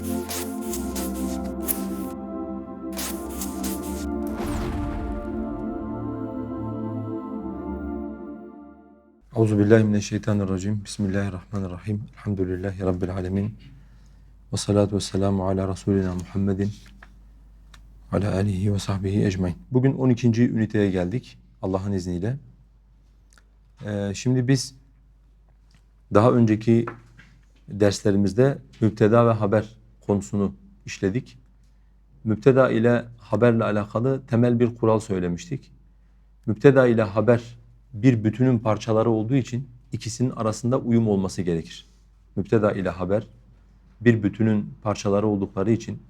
Euzu billahi mineşşeytanirracim. Bismillahirrahmanirrahim. Elhamdülillahi rabbil alamin. Ve salatu vesselamu ala rasulina Muhammedin ala alihi ve sahbihi ecmaîn. Bugün 12. üniteye geldik Allah'ın izniyle. Ee, şimdi biz daha önceki derslerimizde müpteda ve haber konusunu işledik. Müpteda ile haberle alakalı temel bir kural söylemiştik. Müpteda ile haber bir bütünün parçaları olduğu için ikisinin arasında uyum olması gerekir. Müpteda ile haber bir bütünün parçaları oldukları için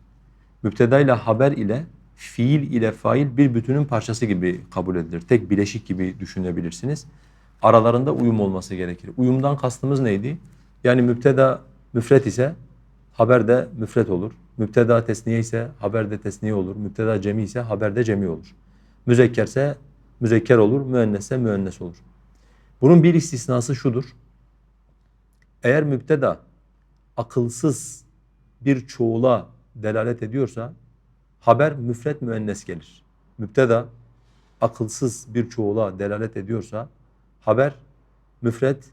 müpteda ile haber ile fiil ile fail bir bütünün parçası gibi kabul edilir. Tek bileşik gibi düşünebilirsiniz. Aralarında uyum olması gerekir. Uyumdan kastımız neydi? Yani müpteda müfret ise haber de müfret olur. Müpteda tesniye ise haber de tesniye olur. Müpteda cemi ise haber de cemi olur. Müzekkerse müzekker olur, müennesse müennes olur. Bunun bir istisnası şudur. Eğer müpteda akılsız bir çoğula delalet ediyorsa haber müfret müennes gelir. Müpteda akılsız bir çoğula delalet ediyorsa haber müfret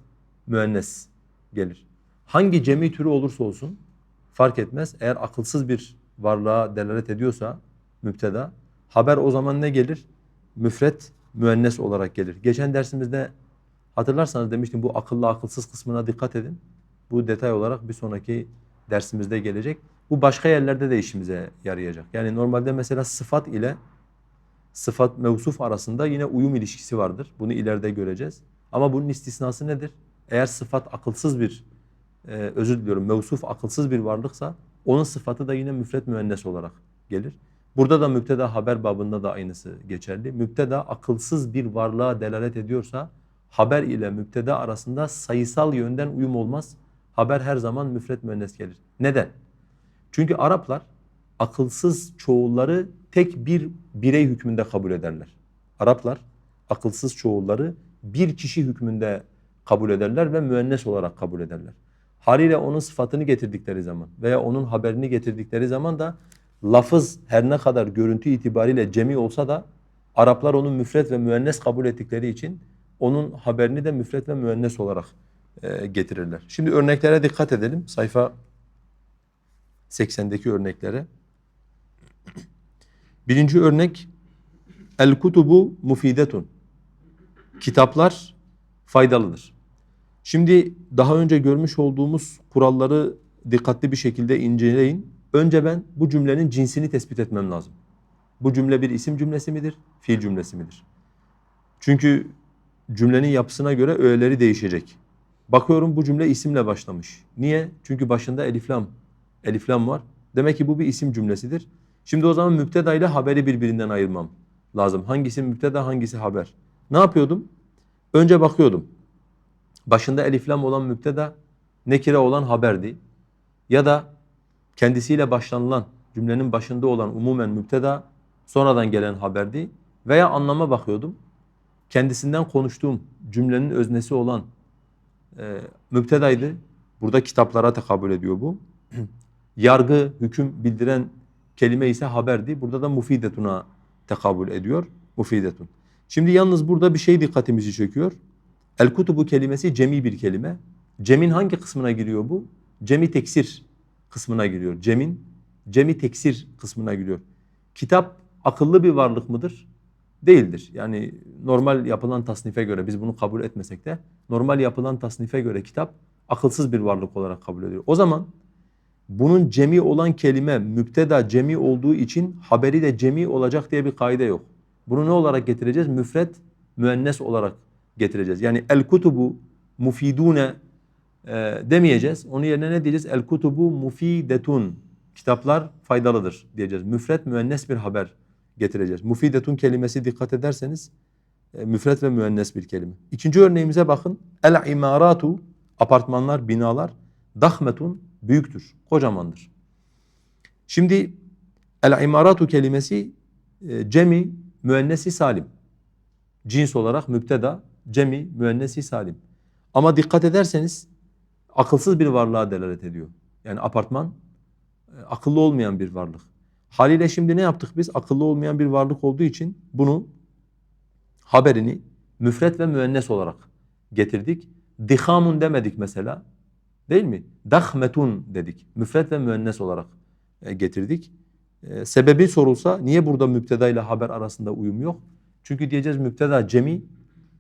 müennes gelir. Hangi cemi türü olursa olsun fark etmez. Eğer akılsız bir varlığa delalet ediyorsa müpteda haber o zaman ne gelir? Müfret müennes olarak gelir. Geçen dersimizde hatırlarsanız demiştim bu akıllı akılsız kısmına dikkat edin. Bu detay olarak bir sonraki dersimizde gelecek. Bu başka yerlerde de işimize yarayacak. Yani normalde mesela sıfat ile sıfat mevsuf arasında yine uyum ilişkisi vardır. Bunu ileride göreceğiz. Ama bunun istisnası nedir? Eğer sıfat akılsız bir, e, özür diliyorum mevsuf akılsız bir varlıksa onun sıfatı da yine müfret müennes olarak gelir. Burada da müpteda haber babında da aynısı geçerli. Müpteda akılsız bir varlığa delalet ediyorsa haber ile müpteda arasında sayısal yönden uyum olmaz. Haber her zaman müfret müennes gelir. Neden? Çünkü Araplar akılsız çoğulları tek bir birey hükmünde kabul ederler. Araplar akılsız çoğulları bir kişi hükmünde kabul ederler ve müennes olarak kabul ederler. Haliyle onun sıfatını getirdikleri zaman veya onun haberini getirdikleri zaman da lafız her ne kadar görüntü itibariyle cemi olsa da Araplar onun müfret ve müennes kabul ettikleri için onun haberini de müfret ve müennes olarak e, getirirler. Şimdi örneklere dikkat edelim. Sayfa 80'deki örneklere. Birinci örnek El kutubu mufidetun. Kitaplar faydalıdır. Şimdi daha önce görmüş olduğumuz kuralları dikkatli bir şekilde inceleyin. Önce ben bu cümlenin cinsini tespit etmem lazım. Bu cümle bir isim cümlesi midir, fiil cümlesi midir? Çünkü cümlenin yapısına göre öğeleri değişecek. Bakıyorum bu cümle isimle başlamış. Niye? Çünkü başında eliflam, eliflam var. Demek ki bu bir isim cümlesidir. Şimdi o zaman müpteda ile haberi birbirinden ayırmam lazım. Hangisi müpteda, hangisi haber? Ne yapıyordum? Önce bakıyordum. Başında eliflam olan müpteda, nekire olan haberdi. Ya da kendisiyle başlanılan cümlenin başında olan umumen müpteda sonradan gelen haberdi veya anlama bakıyordum. Kendisinden konuştuğum cümlenin öznesi olan e, müptedaydı. Burada kitaplara tekabül ediyor bu. Yargı, hüküm bildiren kelime ise haberdi. Burada da mufidetuna tekabül ediyor. Mufidetun. Şimdi yalnız burada bir şey dikkatimizi çekiyor. El kutubu kelimesi cemi bir kelime. Cemin hangi kısmına giriyor bu? Cemi teksir kısmına giriyor. Cem'in cemi teksir kısmına giriyor. Kitap akıllı bir varlık mıdır? Değildir. Yani normal yapılan tasnife göre biz bunu kabul etmesek de normal yapılan tasnife göre kitap akılsız bir varlık olarak kabul ediyor. O zaman bunun cemi olan kelime müpteda cemi olduğu için haberi de cemi olacak diye bir kaide yok. Bunu ne olarak getireceğiz? Müfret, müennes olarak getireceğiz. Yani el kutubu mufidune e, demeyeceğiz. Onun yerine ne diyeceğiz? El kutubu mufidetun. Kitaplar faydalıdır diyeceğiz. Müfret müennes bir haber getireceğiz. Mufidetun kelimesi dikkat ederseniz e, müfret ve müennes bir kelime. İkinci örneğimize bakın. El imaratu apartmanlar, binalar dahmetun büyüktür, kocamandır. Şimdi el imaratu kelimesi e, cemi müennesi salim. Cins olarak müpteda, cemi müennesi salim. Ama dikkat ederseniz akılsız bir varlığa delalet ediyor. Yani apartman e, akıllı olmayan bir varlık. Haliyle şimdi ne yaptık biz? Akıllı olmayan bir varlık olduğu için bunu haberini müfret ve müennes olarak getirdik. Dihamun demedik mesela. Değil mi? Dahmetun dedik. Müfret ve müennes olarak e, getirdik. E, sebebi sorulsa niye burada müpteda ile haber arasında uyum yok? Çünkü diyeceğiz müpteda cemi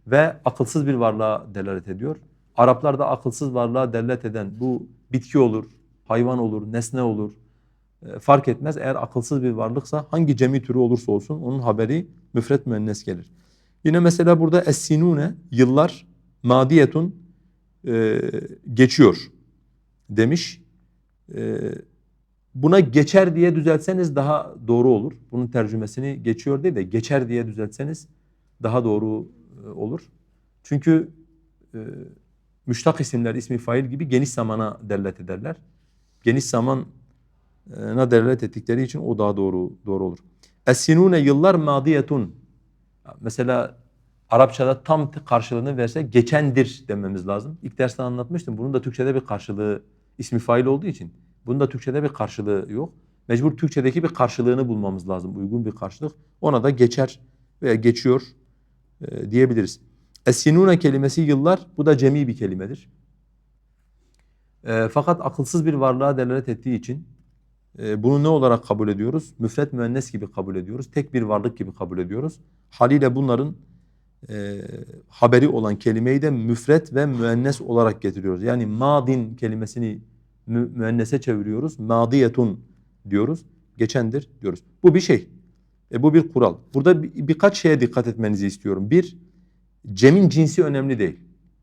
ve akılsız bir varlığa delalet ediyor. Araplarda akılsız varlığa delalet eden bu bitki olur, hayvan olur, nesne olur. E, fark etmez eğer akılsız bir varlıksa hangi cemi türü olursa olsun onun haberi müfret müennes gelir. Yine mesela burada es-sinune yıllar madiyetun e, geçiyor demiş. E, buna geçer diye düzeltseniz daha doğru olur. Bunun tercümesini geçiyor değil de geçer diye düzeltseniz daha doğru olur. Çünkü e, müştak isimler ismi fail gibi geniş zamana delalet ederler. Geniş zamana delalet ettikleri için o daha doğru doğru olur. Es-sinune yıllar madiyetun. Mesela Arapçada tam karşılığını verse geçendir dememiz lazım. İlk derste anlatmıştım. Bunun da Türkçede bir karşılığı ismi fail olduğu için bunun da Türkçede bir karşılığı yok. Mecbur Türkçedeki bir karşılığını bulmamız lazım. Uygun bir karşılık. Ona da geçer veya geçiyor e, diyebiliriz. Es-sinune kelimesi yıllar. Bu da cemi bir kelimedir. E, fakat akılsız bir varlığa delalet ettiği için e, bunu ne olarak kabul ediyoruz? Müfret müennes gibi kabul ediyoruz. Tek bir varlık gibi kabul ediyoruz. Haliyle bunların e, haberi olan kelimeyi de müfret ve müennes olarak getiriyoruz. Yani madin kelimesini mü, müennese çeviriyoruz. Madiyetun diyoruz. Geçendir diyoruz. Bu bir şey. E, bu bir kural. Burada bir, birkaç şeye dikkat etmenizi istiyorum. Bir, cemin cinsi önemli değil.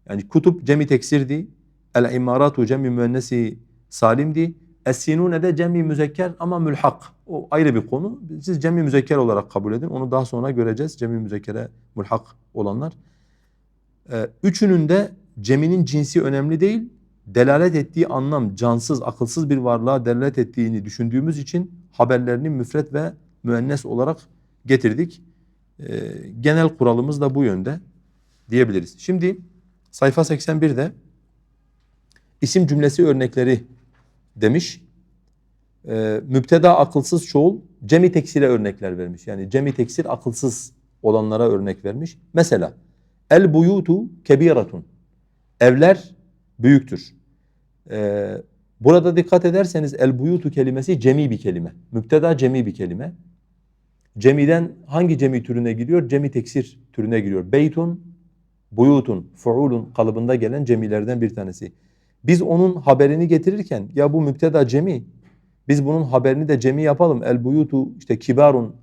Yani kutup cemi teksirdi. El imaratu cemi müennesi salimdi. Es-sinune de cemi müzekker ama mülhak. O ayrı bir konu. Siz cemi müzekker olarak kabul edin. Onu daha sonra göreceğiz. Cemi müzekkere mülhak olanlar. Ee, üçünün de ceminin cinsi önemli değil. Delalet ettiği anlam cansız, akılsız bir varlığa delalet ettiğini düşündüğümüz için haberlerini müfret ve müennes olarak getirdik. Ee, genel kuralımız da bu yönde diyebiliriz. Şimdi sayfa 81'de isim cümlesi örnekleri demiş. Ee, müpteda akılsız çoğul cemi teksire örnekler vermiş. Yani cemi teksir akılsız olanlara örnek vermiş. Mesela el buyutu kebiratun. Evler büyüktür. Ee, burada dikkat ederseniz el buyutu kelimesi cemi bir kelime. Müpteda cemi bir kelime. Cemiden hangi cemi türüne giriyor? Cemi teksir türüne giriyor. Beytun, buyutun, fuulun kalıbında gelen cemilerden bir tanesi. Biz onun haberini getirirken ya bu müpteda cemi, biz bunun haberini de cemi yapalım. El buyutu işte kibarun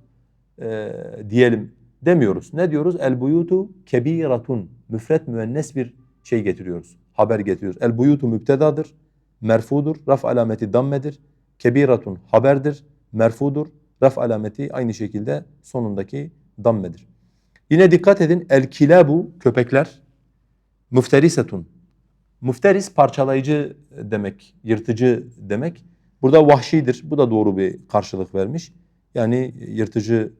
e, diyelim demiyoruz. Ne diyoruz? El buyutu kebiratun. Müfret müennes bir şey getiriyoruz. Haber getiriyoruz. El buyutu müptedadır. Merfudur. Raf alameti dammedir. Kebiratun haberdir. Merfudur. Raf alameti aynı şekilde sonundaki dammedir. Yine dikkat edin. El kilabu köpekler. Müfterisetun. Müfteris parçalayıcı demek, yırtıcı demek. Burada vahşidir. Bu da doğru bir karşılık vermiş. Yani yırtıcı,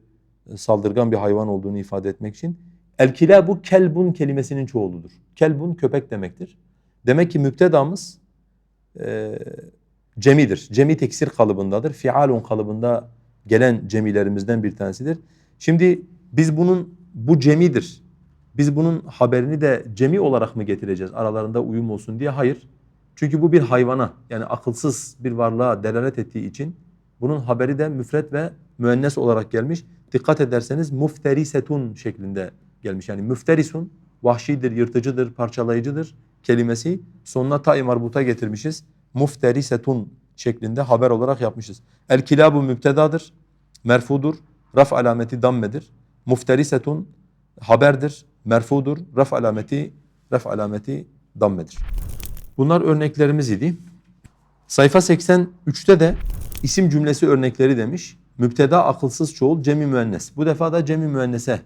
saldırgan bir hayvan olduğunu ifade etmek için. El bu kelbun kelimesinin çoğuludur. Kelbun köpek demektir. Demek ki müptedamız e, cemidir. Cemi teksir kalıbındadır. Fialun kalıbında gelen cemilerimizden bir tanesidir. Şimdi biz bunun bu cemidir. Biz bunun haberini de cemi olarak mı getireceğiz aralarında uyum olsun diye? Hayır. Çünkü bu bir hayvana yani akılsız bir varlığa delalet ettiği için bunun haberi de müfret ve müennes olarak gelmiş. Dikkat ederseniz mufterisetun şeklinde gelmiş. Yani müfterisun vahşidir, yırtıcıdır, parçalayıcıdır kelimesi sonuna ta marbuta getirmişiz. Mufterisetun şeklinde haber olarak yapmışız. El kilabu mübtedadır, merfudur, raf alameti dammedir. Mufterisetun haberdir, merfudur, raf alameti raf alameti dammedir. Bunlar örneklerimiz idi. Sayfa 83'te de isim cümlesi örnekleri demiş. Müpteda akılsız çoğul cemi müennes. Bu defa da cemi müennese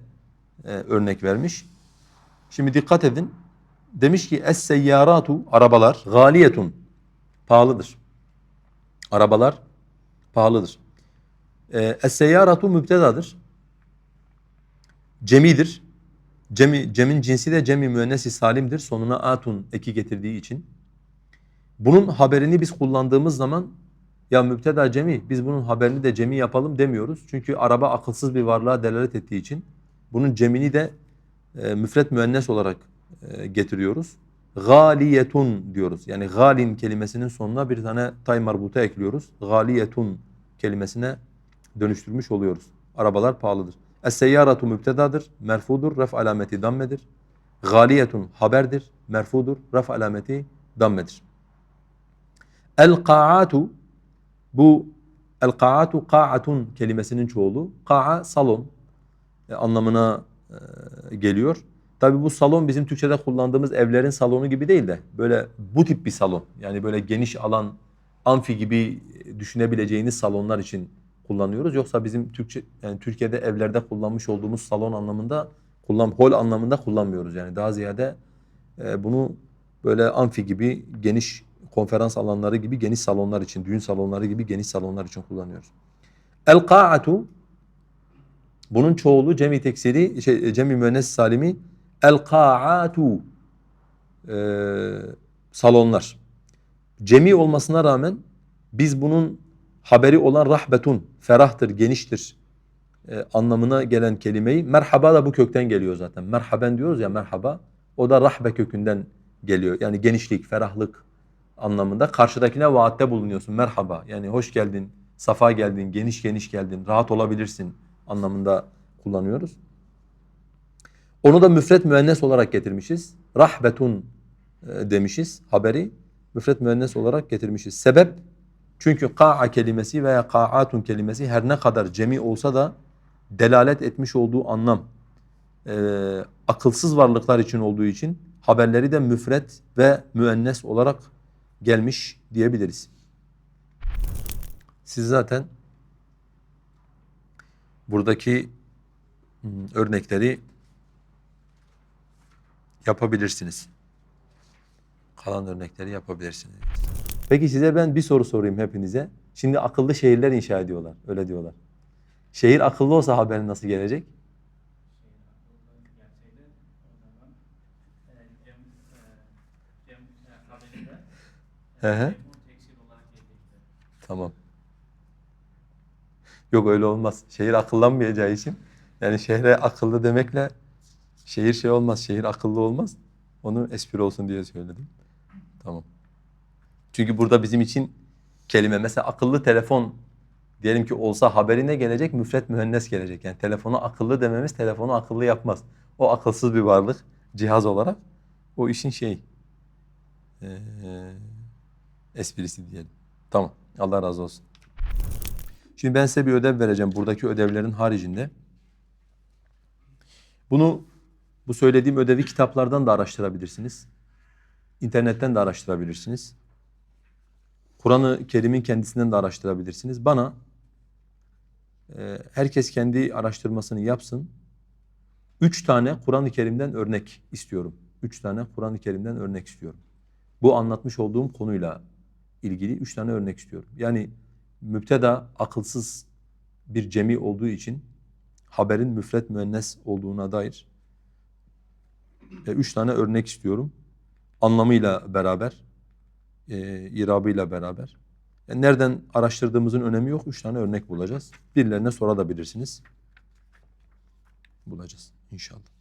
e, örnek vermiş. Şimdi dikkat edin. Demiş ki es seyyaratu arabalar galiyetun pahalıdır. Arabalar pahalıdır. E, es seyyaratu müptedadır. Cemidir. Cemi, cemin cinsi de cemi müennesi salimdir. Sonuna atun eki getirdiği için. Bunun haberini biz kullandığımız zaman ya müpteda cemi biz bunun haberini de cemi yapalım demiyoruz. Çünkü araba akılsız bir varlığa delalet ettiği için bunun cemini de e, müfret müennes olarak e, getiriyoruz. Galiyetun diyoruz. Yani galin kelimesinin sonuna bir tane tay marbuta ekliyoruz. Galiyetun kelimesine dönüştürmüş oluyoruz. Arabalar pahalıdır. Es-seyyaratu mübtedadır, merfudur, ref alameti dammedir. Galiyetun haberdir, merfudur, ref alameti dammedir. El-qa'atu bu el-qa'atu qa'atun kelimesinin çoğulu. Qa'a salon e, anlamına e, geliyor. Tabii bu salon bizim Türkçe'de kullandığımız evlerin salonu gibi değil de böyle bu tip bir salon. Yani böyle geniş alan, amfi gibi düşünebileceğiniz salonlar için kullanıyoruz. Yoksa bizim Türkçe yani Türkiye'de evlerde kullanmış olduğumuz salon anlamında kullan hol anlamında kullanmıyoruz. Yani daha ziyade e, bunu böyle amfi gibi geniş konferans alanları gibi geniş salonlar için, düğün salonları gibi geniş salonlar için kullanıyoruz. El qa'atu bunun çoğulu cemi teksiri şey, cemi müennes salimi el qa'atu ee, salonlar. Cemi olmasına rağmen biz bunun haberi olan rahbetun ferahtır, geniştir e, anlamına gelen kelimeyi merhaba da bu kökten geliyor zaten. Merhaben diyoruz ya merhaba. O da rahbe kökünden geliyor. Yani genişlik, ferahlık anlamında karşıdakine vaatte bulunuyorsun. Merhaba. Yani hoş geldin, safa geldin, geniş geniş geldin, rahat olabilirsin anlamında kullanıyoruz. Onu da müfret müennes olarak getirmişiz. Rahbetun e, demişiz haberi. Müfret müennes olarak getirmişiz. Sebep çünkü ka'a kelimesi veya ka'atun kelimesi her ne kadar cemi olsa da delalet etmiş olduğu anlam e, akılsız varlıklar için olduğu için haberleri de müfret ve müennes olarak gelmiş diyebiliriz. Siz zaten buradaki örnekleri yapabilirsiniz. Kalan örnekleri yapabilirsiniz. Peki size ben bir soru sorayım hepinize. Şimdi akıllı şehirler inşa ediyorlar. Öyle diyorlar. Şehir akıllı olsa haberin nasıl gelecek? Tamam. Yok öyle olmaz. Şehir akıllanmayacağı için yani şehre akıllı demekle şehir şey olmaz. Şehir akıllı olmaz. Onu espri olsun diye söyledim. Tamam. Çünkü burada bizim için kelime mesela akıllı telefon diyelim ki olsa haberi ne gelecek? Müfret mühennes gelecek. Yani telefonu akıllı dememiz telefonu akıllı yapmaz. O akılsız bir varlık cihaz olarak. O işin şey eee esprisi diyelim. Tamam. Allah razı olsun. Şimdi ben size bir ödev vereceğim buradaki ödevlerin haricinde. Bunu bu söylediğim ödevi kitaplardan da araştırabilirsiniz. İnternetten de araştırabilirsiniz. Kur'an-ı Kerim'in kendisinden de araştırabilirsiniz. Bana e, herkes kendi araştırmasını yapsın. Üç tane Kur'an-ı Kerim'den örnek istiyorum. Üç tane Kur'an-ı Kerim'den örnek istiyorum. Bu anlatmış olduğum konuyla ilgili üç tane örnek istiyorum. Yani müpteda akılsız bir cemi olduğu için haberin müfret müennes olduğuna dair e, üç tane örnek istiyorum. Anlamıyla beraber, e, irabıyla beraber. Yani nereden araştırdığımızın önemi yok. Üç tane örnek bulacağız. Birilerine sorabilirsiniz. Bulacağız inşallah.